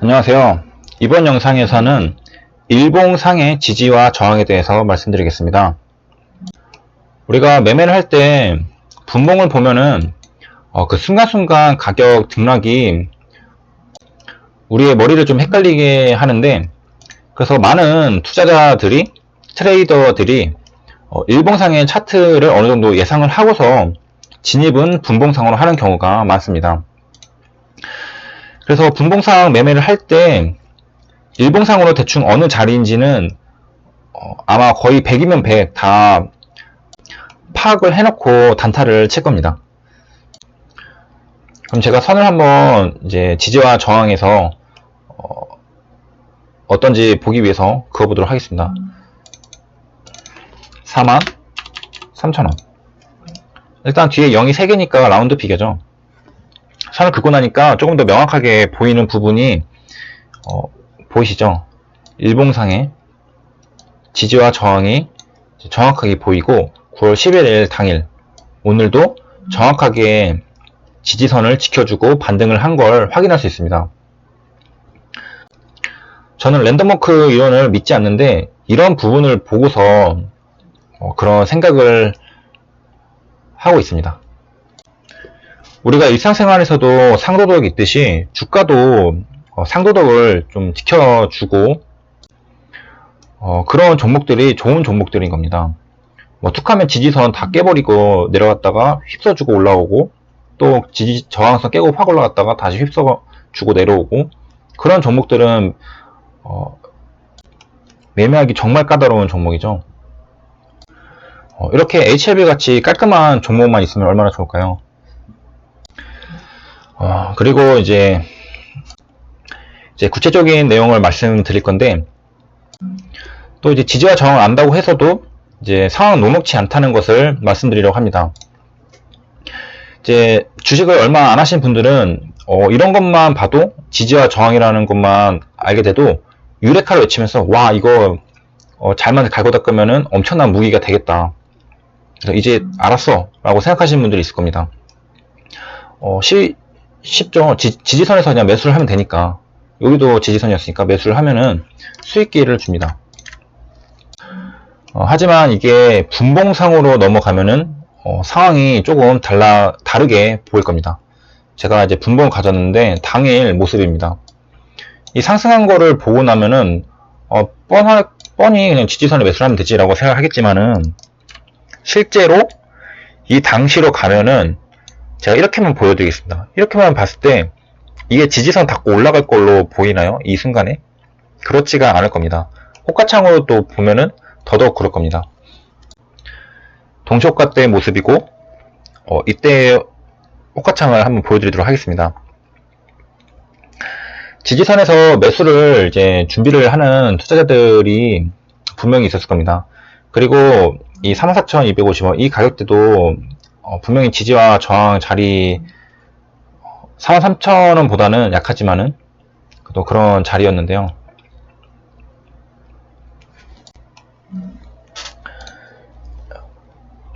안녕하세요. 이번 영상에서는 일봉상의 지지와 저항에 대해서 말씀드리겠습니다. 우리가 매매를 할 때 분봉을 보면은 어, 그 순간순간 가격 등락이 우리의 머리를 좀 헷갈리게 하는데 그래서 많은 투자자들이 트레이더들이 어, 일봉상의 차트를 어느 정도 예상을 하고서 진입은 분봉상으로 하는 경우가 많습니다. 그래서 분봉상 매매를 할 때 일봉상으로 대충 어느 자리인지는 어, 아마 거의 100이면 100 다 파악을 해놓고 단타를 칠 겁니다. 그럼 제가 선을 한번 이제 지지와 저항에서 어, 떤지 보기 위해서 그어보도록 하겠습니다. 4만 3천원. 일단 뒤에 0이 3개니까 라운드 비교죠. 선을 긋고 나니까 조금 더 명확하게 보이는 부분이 어, 보이시죠? 일봉상의 지지와 저항이 정확하게 보이고 9월 11일 당일 오늘도 정확하게 지지선을 지켜주고 반등을 한 걸 확인할 수 있습니다. 저는 랜덤워크 이론을 믿지 않는데 이런 부분을 보고서 어, 그런 생각을 하고 있습니다. 우리가 일상생활에서도 상도덕이 있듯이 주가도 어, 상도덕을 좀 지켜주고 어, 그런 종목들이 좋은 종목들인 겁니다. 뭐 툭하면 지지선 다 깨버리고 내려갔다가 휩써주고 올라오고 또 지지 저항선 깨고 확 올라갔다가 다시 휩써주고 내려오고 그런 종목들은 어, 매매하기 정말 까다로운 종목이죠. 어, 이렇게 HLB 같이 깔끔한 종목만 있으면 얼마나 좋을까요? 어, 그리고 이제, 이제 구체적인 내용을 말씀드릴 건데, 또 이제 지지와 저항을 안다고 해서도 이제 상황 녹록치 않다는 것을 말씀드리려고 합니다. 이제 주식을 얼마 안 하신 분들은 어, 이런 것만 봐도 지지와 저항이라는 것만 알게 돼도 유레카를 외치면서 와 이거 어, 잘만 갈고 닦으면은 엄청난 무기가 되겠다. 이제 알았어 라고 생각하시는 분들이 있을 겁니다. 어, 시, 쉽죠. 지, 지선에서 그냥 매수를 하면 되니까. 여기도 지지선이었으니까 매수를 하면은 수익기를 줍니다. 어, 하지만 이게 분봉상으로 넘어가면은 어, 상황이 조금 달라 다르게 보일 겁니다. 제가 이제 분봉을 가졌는데 당일 모습입니다. 이 상승한 거를 보고 나면은 어, 뻔하, 뻔히 그냥 지지선에 매수를 하면 되지라고 생각하겠지만은 실제로 이 당시로 가면은 제가 이렇게만 보여드리겠습니다. 이렇게만 봤을 때 이게 지지선 닫고 올라갈 걸로 보이나요? 이 순간에? 그렇지가 않을 겁니다. 호가창으로 또 보면은 더더욱 그럴 겁니다. 동시호가 때의 모습이고 어, 이때 호가창을 한번 보여드리도록 하겠습니다. 지지선에서 매수를 이제 준비를 하는 투자자들이 분명히 있었을 겁니다. 그리고 이 34,250원 이 가격대도 어, 분명히 지지와 저항 자리 43,000원 보다는 약하지만은 또 그런 자리였는데요.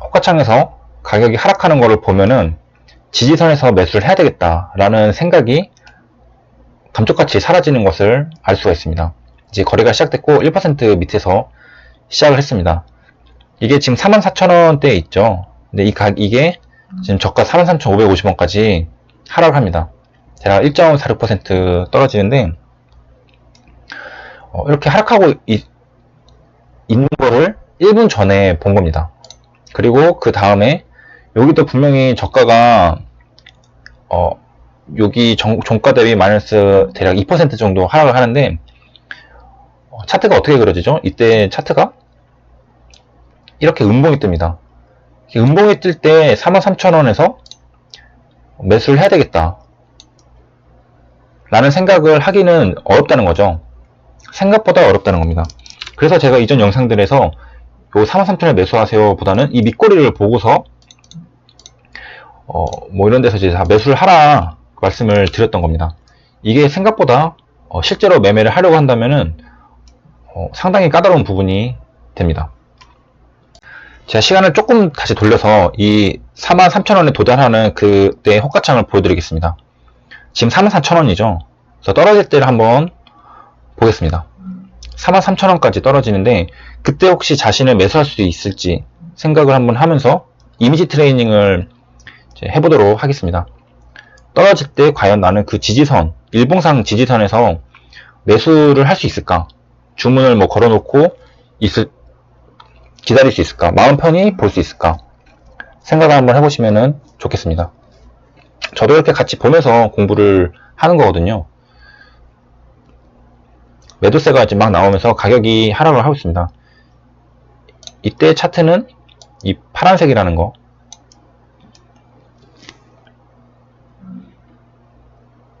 호가창에서 가격이 하락하는 것을 보면은 지지선에서 매수를 해야 되겠다라는 생각이 감쪽같이 사라지는 것을 알 수가 있습니다. 이제 거래가 시작됐고 1% 밑에서 시작을 했습니다. 이게 지금 44,000원대에 있죠. 근데 이 가, 이게 지금 저가 43,550원까지 하락을 합니다. 대략 1.46% 떨어지는데, 어, 이렇게 하락하고 이, 있는 거를 1분 전에 본 겁니다. 그리고 그 다음에 여기도 분명히 저가가 어, 여기 정, 종가 대비 마이너스 대략 2% 정도 하락을 하는데 어, 차트가 어떻게 그려지죠? 이때 차트가 이렇게 음봉이 뜹니다. 음봉이 뜰 때 43,000원에서 매수를 해야 되겠다. 라는 생각을 하기는 어렵다는 거죠. 생각보다 어렵다는 겁니다. 그래서 제가 이전 영상들에서 요 43,000원 매수하세요 보다는 이 밑꼬리를 보고서 어, 뭐 이런 데서 이제 다 매수를 하라 말씀을 드렸던 겁니다. 이게 생각보다 어, 실제로 매매를 하려고 한다면은 어, 상당히 까다로운 부분이 됩니다. 제가 시간을 조금 다시 돌려서 이 43,000원에 도달하는 그때 호가창을 보여드리겠습니다. 지금 43,000원이죠. 그래서 떨어질 때를 한번 보겠습니다. 43,000원까지 떨어지는데 그때 혹시 자신을 매수할 수 있을지 생각을 한번 하면서 이미지 트레이닝을 해보도록 하겠습니다. 떨어질 때 과연 나는 그 지지선, 일봉상 지지선에서 매수를 할 수 있을까? 주문을 뭐 걸어놓고 있을, 기다릴 수 있을까? 마음 편히 볼 수 있을까? 생각을 한번 해보시면 좋겠습니다. 저도 이렇게 같이 보면서 공부를 하는 거거든요. 매도세가 이제 막 나오면서 가격이 하락을 하고 있습니다. 이때 차트는 이 파란색이라는 거.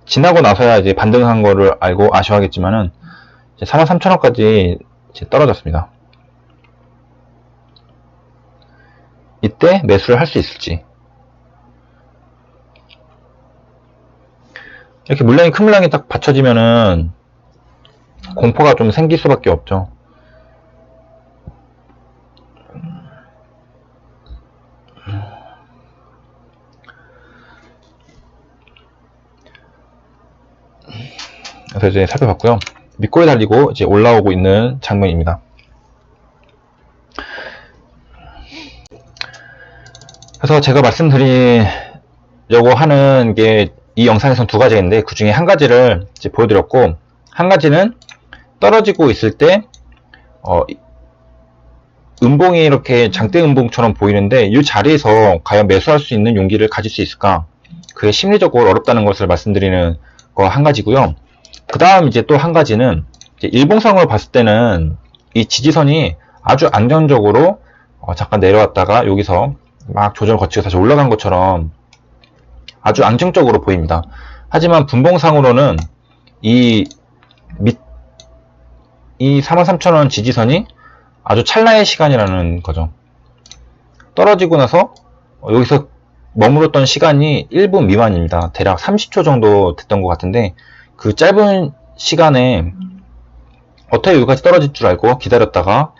지나고 나서야 이제 반등한 거를 알고 아쉬워하겠지만은 43,000원까지 떨어졌습니다. 이때 매수를 할 수 있을지. 이렇게 물량이 큰 물량이 딱 받쳐지면은 공포가 좀 생길 수밖에 없죠. 그래서 이제 살펴봤고요. 밑골에 달리고 이제 올라오고 있는 장면입니다. 그래서 제가 말씀드리려고 하는 게 이 영상에선 두 가지가 있는데 그 중에 한 가지를 보여드렸고 한 가지는 떨어지고 있을 때 어, 음봉이 이렇게 장대 음봉처럼 보이는데 이 자리에서 과연 매수할 수 있는 용기를 가질 수 있을까? 그게 심리적으로 어렵다는 것을 말씀드리는 거 한 가지고요. 그 다음 이제 또 한 가지는 일봉상으로 봤을 때는 이 지지선이 아주 안정적으로 어, 잠깐 내려왔다가 여기서 막 조절 거치고 다시 올라간 것처럼 아주 안정적으로 보입니다. 하지만 분봉상으로는 이 밑, 이 43,000원 지지선이 아주 찰나의 시간이라는 거죠. 떨어지고 나서 어, 여기서 머물렀던 시간이 1분 미만입니다. 대략 30초 정도 됐던 것 같은데 그 짧은 시간에 어떻게 여기까지 떨어질 줄 알고 기다렸다가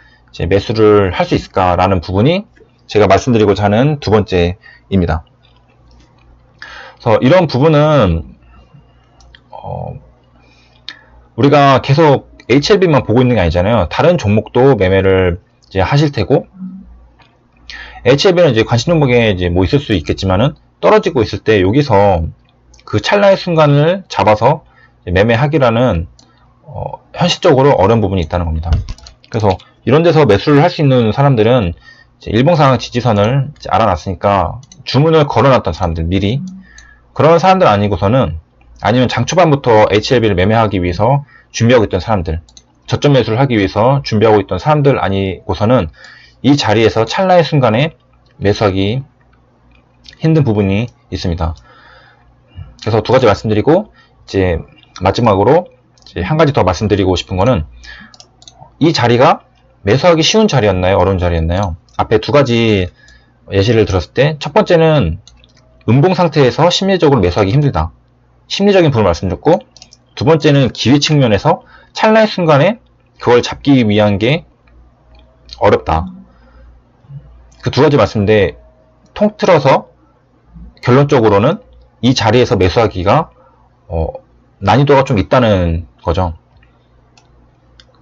매수를 할 수 있을까라는 부분이 제가 말씀드리고자 하는 두 번째입니다. 그래서 이런 부분은 어, 우리가 계속 HLB만 보고 있는 게 아니잖아요. 다른 종목도 매매를 이제 하실 테고 HLB는 이제 관심 종목에 이제 뭐 있을 수 있겠지만은 떨어지고 있을 때 여기서 그 찰나의 순간을 잡아서 매매하기라는 어, 현실적으로 어려운 부분이 있다는 겁니다. 그래서 이런 데서 매수를 할 수 있는 사람들은 일봉상 지지선을 알아놨으니까 주문을 걸어놨던 사람들 미리 그런 사람들 아니고서는 아니면 장 초반부터 HLB를 매매하기 위해서 준비하고 있던 사람들 저점 매수를 하기 위해서 준비하고 있던 사람들 아니고서는 이 자리에서 찰나의 순간에 매수하기 힘든 부분이 있습니다. 그래서 두 가지 말씀드리고 이제 마지막으로 이제 한 가지 더 말씀드리고 싶은 거는 이 자리가 매수하기 쉬운 자리였나요? 어려운 자리였나요? 앞에 두 가지 예시를 들었을 때 첫 번째는 음봉 상태에서 심리적으로 매수하기 힘들다. 심리적인 부분을 말씀드렸고 두 번째는 기회 측면에서 찰나의 순간에 그걸 잡기 위한 게 어렵다. 그 두 가지 말씀인데 통틀어서 결론적으로는 이 자리에서 매수하기가 어, 난이도가 좀 있다는 거죠.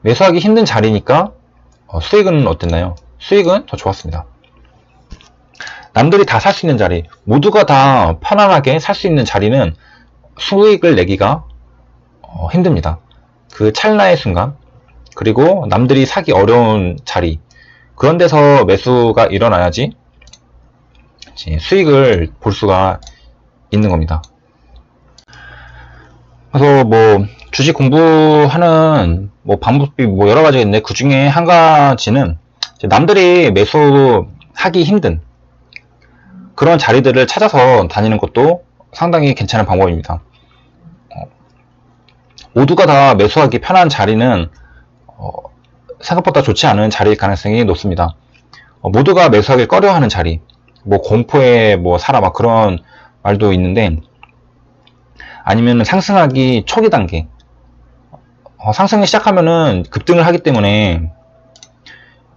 매수하기 힘든 자리니까 어, 수익은 어땠나요? 수익은 더 좋았습니다. 남들이 다 살 수 있는 자리, 모두가 다 편안하게 살 수 있는 자리는 수익을 내기가 어, 힘듭니다. 그 찰나의 순간, 그리고 남들이 사기 어려운 자리, 그런 데서 매수가 일어나야지 수익을 볼 수가 있는 겁니다. 그래서 뭐 주식 공부하는 뭐 방법이 뭐 여러 가지가 있는데 그 중에 한 가지는 남들이 매수하기 힘든 그런 자리들을 찾아서 다니는 것도 상당히 괜찮은 방법입니다. 어, 모두가 다 매수하기 편한 자리는 어, 생각보다 좋지 않은 자리일 가능성이 높습니다. 어, 모두가 매수하기 꺼려하는 자리, 뭐 공포에 뭐 살아 막 그런 말도 있는데 아니면 상승하기 초기 단계 어, 상승이 시작하면은 급등을 하기 때문에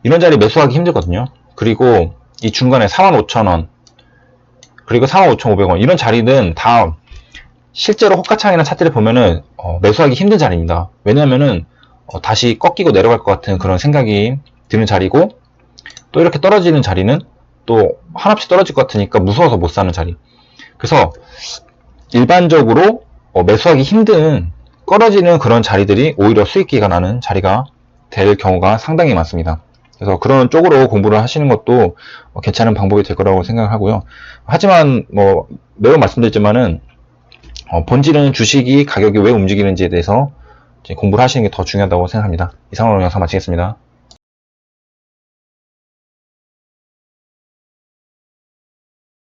이런 자리 매수하기 힘들거든요. 그리고 이 중간에 45,000원 그리고 45,500원 이런 자리는 다 실제로 호가창이나 차트를 보면은 어, 매수하기 힘든 자리입니다. 왜냐면은 어, 다시 꺾이고 내려갈 것 같은 그런 생각이 드는 자리고 또 이렇게 떨어지는 자리는 또 한없이 떨어질 것 같으니까 무서워서 못 사는 자리. 그래서 일반적으로 어, 매수하기 힘든 떨어지는 그런 자리들이 오히려 수익기가 나는 자리가 될 경우가 상당히 많습니다. 그래서 그런 쪽으로 공부를 하시는 것도 어, 괜찮은 방법이 될 거라고 생각하고요. 하지만 뭐 매우 말씀드렸지만은 어, 본질은 주식이 가격이 왜 움직이는지에 대해서 공부를 하시는 게 더 중요하다고 생각합니다. 이상으로 영상 마치겠습니다.